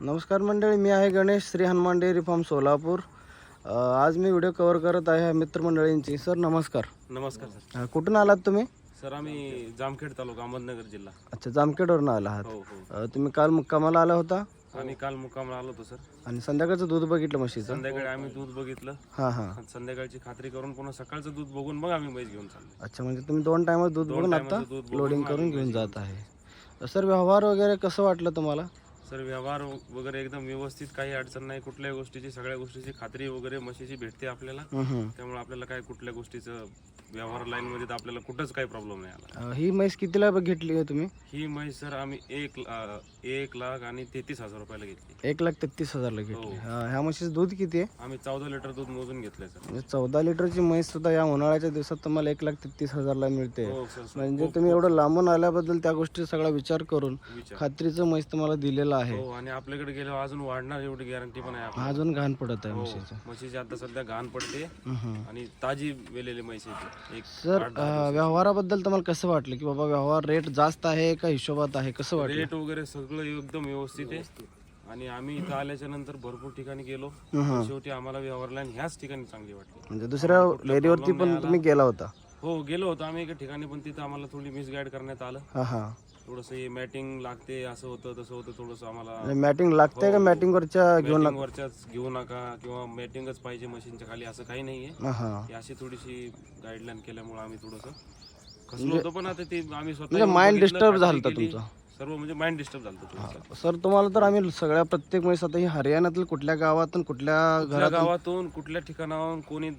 नमस्कार मंडळी मी आहे गणेश श्री हनुमान डेअरी फार्म सोलापूर. आज मी व्हिडिओ कव्हर करत आहे मित्रमंडळींची. सर नमस्कार. नमस्कार सर. अ, कुठून आलात तुम्ही? सर आम्ही जामखेड तालुका अहमदनगर जिल्हा. अच्छा जामखेडवरून आला आहात हो हो. अ, तुम्ही काल मुक्कामाला आला होता? आम्ही काल मुक्कामला आलो होतो सर. आणि संध्याकाळचं दूध बघितलं म्हशीचं? संध्याकाळी आम्ही दूध बघितलं. हां हां. आणि संध्याकाळची खात्री करून पुन्हा सकाळचं दूध बघून मग आम्ही म्हैस घेऊन चाललो. अच्छा म्हणजे तुम्ही दोन टायमात दूध बघून टायमाचं आता दूध बघून लोडिंग करून घेऊन जात आहे. सर व्यवहार वगैरे कसं वाटलं तुम्हाला? सर व्यवहार वगैरे एकदम व्यवस्थित काही अडचण नाही. कुठल्याही गोष्टीची सगळ्या गोष्टीची खात्री वगैरे म्हशीची भेटते आपल्याला. त्यामुळे आपल्याला काय कुठल्या गोष्टीचं व्यवहार लाईन मध्ये तर आपल्याला कुठंच काही प्रॉब्लेम नाही आला. अ, ही म्हैस कितीला घेतली आहे तुम्ही? ही म्हैस सर आम्ही एक ला- एक लाख आणि तेहतीस हजार रुपयाला घेतली. एक लाख तेहतीस हजारला घेतली. हो. ह्या म्हशीचं दूध किती आहे? आम्ही चौदा लिटर दूध मोजून घेतलंय सर. म्हणजे चौदा लिटरची म्हैस सुद्धा या उन्हाळ्याच्या दिवसात तुम्हाला एक लाख तेहतीस हजारला मिळते. हो सर म्हणजे तुम्ही एवढं लांबून आल्याबद्दल त्या गोष्टी सगळा विचार करून विचार. खात्रीचं म्हैस तुम्हाला दिलेलं आहे. हो आणि आपल्याकडे गेल्यावर अजून वाढणार एवढी गॅरंटी पण आहे आपल्याला. अजून घाण पडत आहे हो, म्हशीचं. म्हशीची आता सध्या घाण पडते. आणि ताजी वेलेली आहे ती. एक सर अं, व्यवहाराबद्दल तुम्हाला कसं वाटलं? की बाबा व्यवहार रेट जास्त आहे का हिशोबात आहे? कसं वाटलं? रेट वगैरे सगळं एकदम व्यवस्थित आहे. आणि आम्ही इथं आल्याच्यानंतर भरपूर ठिकाणी गेलो. शेवटी आम्हाला व्यवहारला आणि ह्याच ठिकाणी चांगली वाटली. म्हणजे दुसऱ्या डेअरीवरती पण तुम्ही गेला होता. हो गेलो होतो आम्ही एका ठिकाणी पण तिथं आम्हाला थोडी मिसगाईड करण्यात आलं. हा हा. थोडस मॅटिंग लागते असं होतं तसं होतं थोडस आम्हाला म्हणजे मॅटिंग लागते का? मॅटिंग वरच्या घेऊन मॅटिंग वरच्याच घेऊ नका किंवा मॅटिंगच पाहिजे मशीनच्या खाली असं काही नाहीये. हा हा. ही अशी थोडीशी गाईडलाईन केल्यामुळे आम्ही थोडस खचलो होतो पण आता ते आम्ही स्वतः म्हणजे माइंड बघितलं, केली. तुमचं. सर्व म्हणजे माइंड डिस्टर्ब झालं थोडंसं. सर तुम्हाला तर आम्ही सगळ्या प्रत्येक म्हैस आता ही हरियाणातील कुठल्या गावातून कुठल्या कुठल्या घरात गावातून कुठल्या ठिकाणाहून कोणी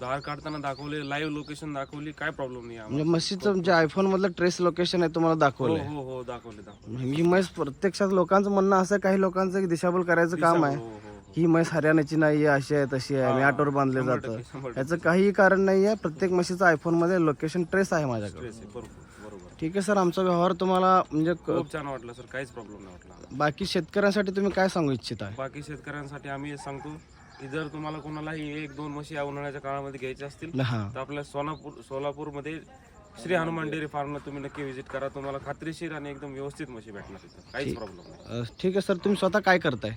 धार काढताना दाखवले लाईव्ह लोकेशन दाखवली काय प्रॉब्लेम नाही आम्हाला. म्हणजे म्हशीचं जे आयफोन मधलं ट्रेस लोकेशन आहे तुम्हाला हो दाखवलंय हो हो दाखवले दाखवले ही म्हैस प्रत्यक्षात लोकांचं म्हणणं असं आहे, काही लोकांचं की दिशाभूल करायचं काम आहे. हो हो हो. ही म्हैस हरियाणाची नाही आहे अशी आहे तशी आहे आणि ऑटोवर बांधले जातं. शंभर. याचं काही कारण नाही आहे प्रत्येक म्हशीचं आयफोनमध्ये लोकेशन ट्रेस आहे माझ्याकडे. बरोबर बरोबर. ठीक आहे सर आमचा व्यवहार तुम्हाला म्हणजे क- खूप छान वाटलं सर काहीच प्रॉब्लेम नाही वाटला. बाकी शेतकऱ्यांसाठी तुम्ही काय सांगू इच्छित? आहे बाकी शेतकऱ्यांसाठी आम्ही हे सांगतो जर तुम्हाला कोणालाही एक दोन म्हशी या उन्हाळ्याच्या काळामध्ये घ्यायच्या असतील हा. तर आपल्या सोलापूर सोलापूरमध्ये श्री हनुमान डेअरी फार्मला तुम्ही नक्की व्हिजिट करा. तुम्हाला खात्रीशीर आणि एकदम व्यवस्थित म्हशी भेटणार तिथं. काहीच प्रॉब्लेम नाही. अ, ठीक आहे सर. तुम्ही स्वतः काय करताय?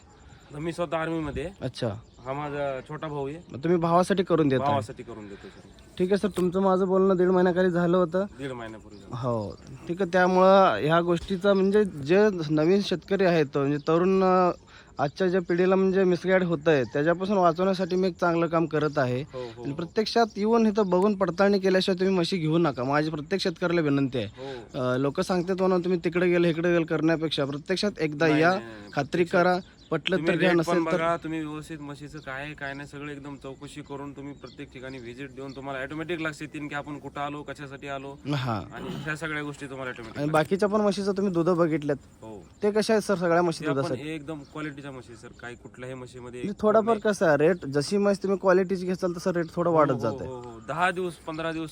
मी स्वतः आर्मीमध्ये आहे. अच्छा. हा माझा छोटा भाऊ आहे. मग तुम्ही भावासाठी करून देता भावासाठी करून देतो सर. ठीक आहे सर. तुमचं माझं बोलणं दीड महिन्याखाली झालं होतं. दीड महिन्यापूर्वी झालं. हो. ठीक आहे त्यामुळं ह्या गोष्टीचा म्हणजे जे नवीन शेतकरी आहेत म्हणजे तरुण अं, आजच्या ज्या पिढीला म्हणजे मिसगाईड होत आहे त्याच्यापासून वाचवण्यासाठी मी एक चांगलं काम करत आहे. हो हो आणि प्रत्यक्षात येऊन इथं बघून पडताळणी केल्याशिवाय तुम्ही म्हशी घेऊ नका. माझी प्रत्येक शेतकऱ्याला विनंती आहे. हो. लोक सांगतात म्हणून तुम्ही तिकडे गेले इकडे गेले करण्यापेक्षा प्रत्यक्षात एकदा या. खात्री करा. पटलं तुम्ही तर घ्या rate पण नसेल तर बघा तुम्ही व्यवस्थित म्हशीचं काय आहे, काय नाही सगळं एकदम चौकशी करून तुम्ही प्रत्येक ठिकाणी व्हिजिट देऊन तुम्हाला ऑटोमॅटिक लक्ष येतील की आपण कुठं आलो कशासाठी आलो हा. आणि ह्या सगळ्या गोष्टी तुम्हाला आणि ऑटोमॅटिक बाकीच्या पण म्हशीचं तुम्ही दूध बघितल्यात. हो. ते कशा आहेत सर सगळ्या म्हशी दुधासाठी? एकदम क्वालिटीच्या म्हशी सर. काही कुठल्याही म्हशीमध्ये म्हणजे थोडाफार कसं आहे रेट जशी म्हैस तुम्ही क्वालिटीची घेसाल तसं रेट थोडं वाढत हो, जाते हो, हो. दहा दिवस पंधरा दिवस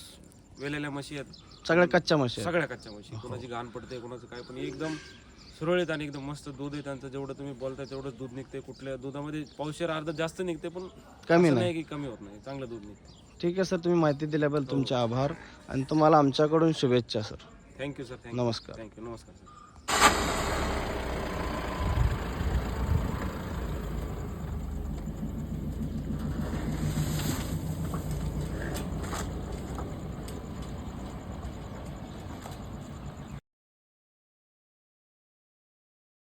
वेलेल्या म्हशी आहेत. सगळ्या कच्च्या म्हशी आहेत. सगळ्या कच्च्या म्हशी. कोणाची घाण पडते कोणाचं काय पण एकदम सुरळीत आणि एकदम मस्त दूध आहे त्यांचं जेवढं तुम्ही बोलताय तेवढंच दूध निघते कुठल्या दुधामध्ये. पावशेर अर्ध जास्त निघते पण कमी नाही. नाही की कमी होत नाही. चांगलं दूध निघते ठीक आहे सर. तुम्ही माहिती दिल्याबद्दल तुमचे आभार आणि तुम्हाला आमच्याकडून शुभेच्छा sir. Thank you sir thank you नमस्कार. थँक्यू नमस्कार सर